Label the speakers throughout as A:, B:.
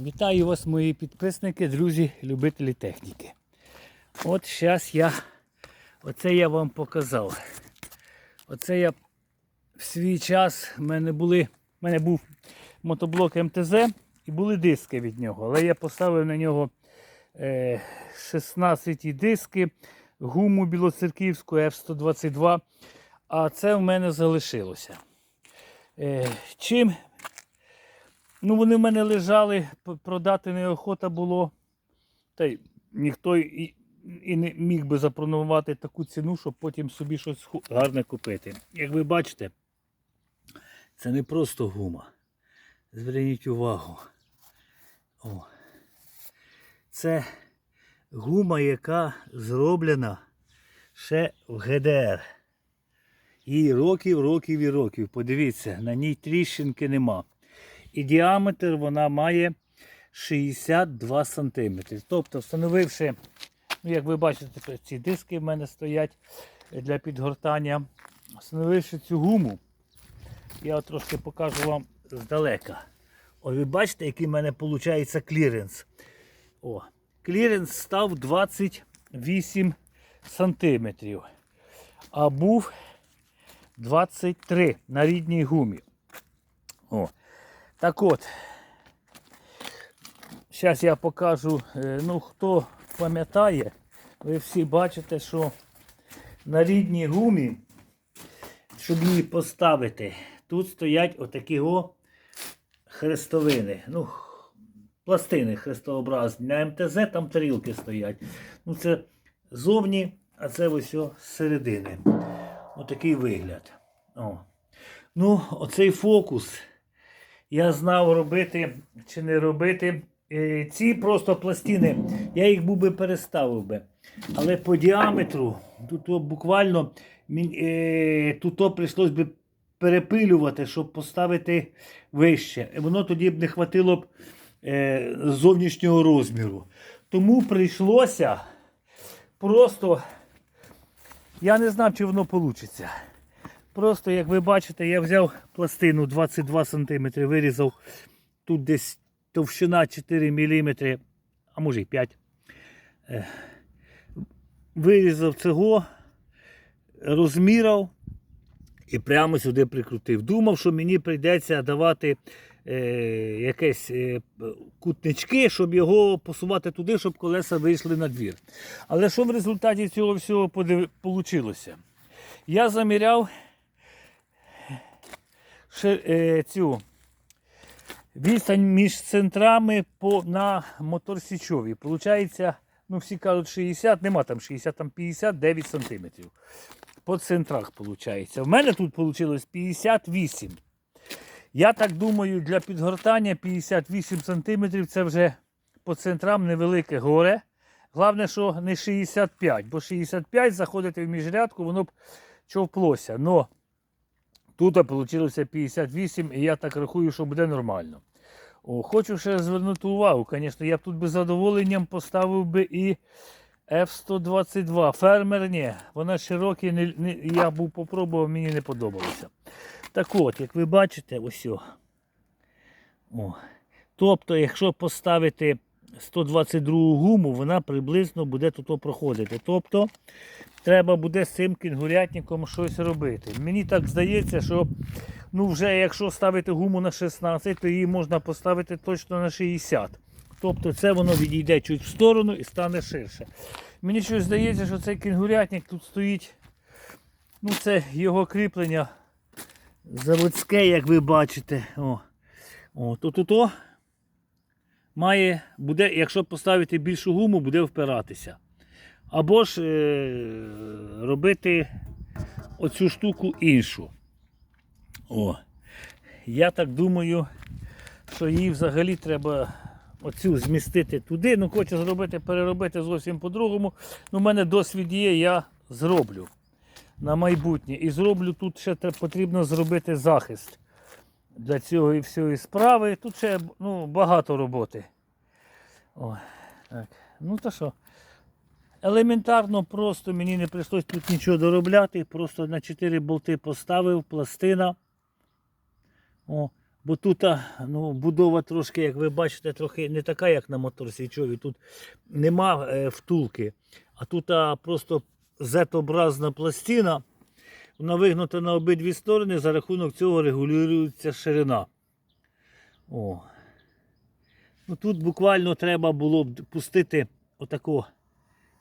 A: Вітаю вас, мої підписники, друзі, любителі техніки. От зараз я, оце я вам показав. Оце я в свій час, в мене були, в мене був мотоблок МТЗ і були диски від нього. Але я поставив на нього е, 16 диски, гуму білоцерківську F122, а це в мене залишилося. Е, чим Ну, вони в мене лежали, продати неохота було. Та й ніхто і, і не міг би запропонувати таку ціну, щоб потім собі щось гарне купити. Як ви бачите, це не просто гума. Зверніть увагу. О. Це гума, яка зроблена ще в ГДР. Їй років, років і років. Подивіться, на ній тріщинки нема. І діаметр вона має 62 см. Тобто, встановивши, ну, як ви бачите, ці диски в мене стоять для підгортання. Встановивши цю гуму, я трошки покажу вам здалека. Ось ви бачите, який в мене виходить кліренс. О, кліренс став 28 см. А був 23 на рідній гумі. О. Так от, зараз я покажу, е, ну хто пам'ятає, ви всі бачите, що на рідній гумі, щоб її поставити, тут стоять отакі о хрестовини. Ну, пластини хрестообразні. На МТЗ там тарілки стоять. Ну, це зовні, а це ось з середини. Отакий вигляд. О. Ну, оцей фокус я знав робити чи не робити. Е, Ці просто пластини, я їх був би переставив би. Але по діаметру, тут буквально е, тут прийшлось би перепилювати, щоб поставити вище. Воно тоді б не хватило б е, зовнішнього розміру. Тому прийшлося просто, я не знав, чи воно вийде. Просто, як ви бачите, я взяв пластину 22 см, вирізав тут десь товщина 4 мм, а може й 5 Е, Вирізав цього, розмірав і прямо сюди прикрутив. Думав, що мені прийдеться давати е, якесь е, кутнички, щоб його посувати туди, щоб колеса вийшли на двір. Але що в результаті цього всього вийшло? Я заміряв цю відстань між центрами по, на моторсічові. Получається, ну всі кажуть 60, нема там 60, там 59 сантиметрів. По центрах виходить. В мене тут вийшло 58. Я так думаю, для підгортання 58 сантиметрів це вже по центрам невелике горе. Головне, що не 65, бо 65 заходити в міжрядку, воно б човплося. Но Тут вийшло 58, і я так рахую, що буде нормально. О, хочу ще звернути увагу, звісно, я б тут би з задоволенням поставив би і F122. Фермер ні, вона широкі, не, не, я був попробував, мені не подобалося. Так от, як ви бачите, ось. О. Тобто, якщо поставити 122 гуму, вона приблизно буде тут проходити. Тобто, треба буде з цим кінгурятником щось робити. Мені так здається, що ну вже якщо ставити гуму на 16, то її можна поставити точно на 60. Тобто це воно відійде чуть в сторону і стане ширше. Мені щось здається, що цей кінгурятник тут стоїть. Ну, це його кріплення заводське, як ви бачите. О, О, то тут о, має, буде, якщо поставити більшу гуму, буде впиратися. Або ж е, робити оцю штуку іншу. О. Я так думаю, що її взагалі треба оцю змістити туди. Ну, хочу зробити, переробити зовсім по-другому. Ну, у мене досвід є, я зроблю на майбутнє. І зроблю тут ще потрібно зробити захист для цього і всієї справи. Тут ще ну, багато роботи. О, так. Ну то що? Елементарно, просто мені не прийшлось тут нічого доробляти. Просто на 4 болти поставив, пластина. О, Бо тут ну, будова трошки, як ви бачите, трохи не така, як на моторсічові. Тут нема е, втулки, а тут а, просто Z-образна пластина. Вона вигнута на обидві сторони, за рахунок цього регулюється ширина. О. Ну, тут буквально треба було б пустити отако,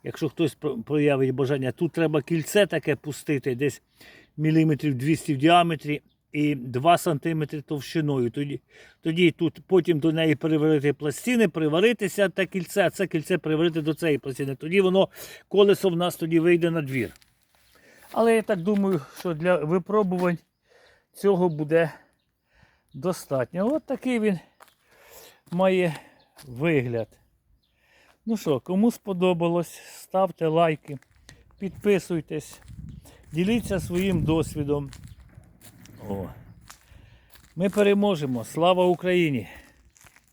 A: якщо хтось проявить бажання, тут треба кільце таке пустити, десь міліметрів 200 в діаметрі і 2 см товщиною. Тоді, тоді тут потім до неї приварити пластини, приваритися те кільце, а це кільце приварити до цієї пластини. Тоді воно колесо в нас тоді вийде на двір. Але я так думаю, що для випробувань цього буде достатньо. От такий він має вигляд. Ну що, кому сподобалось, ставте лайки, підписуйтесь, діліться своїм досвідом. О. Ми переможемо. Слава Україні!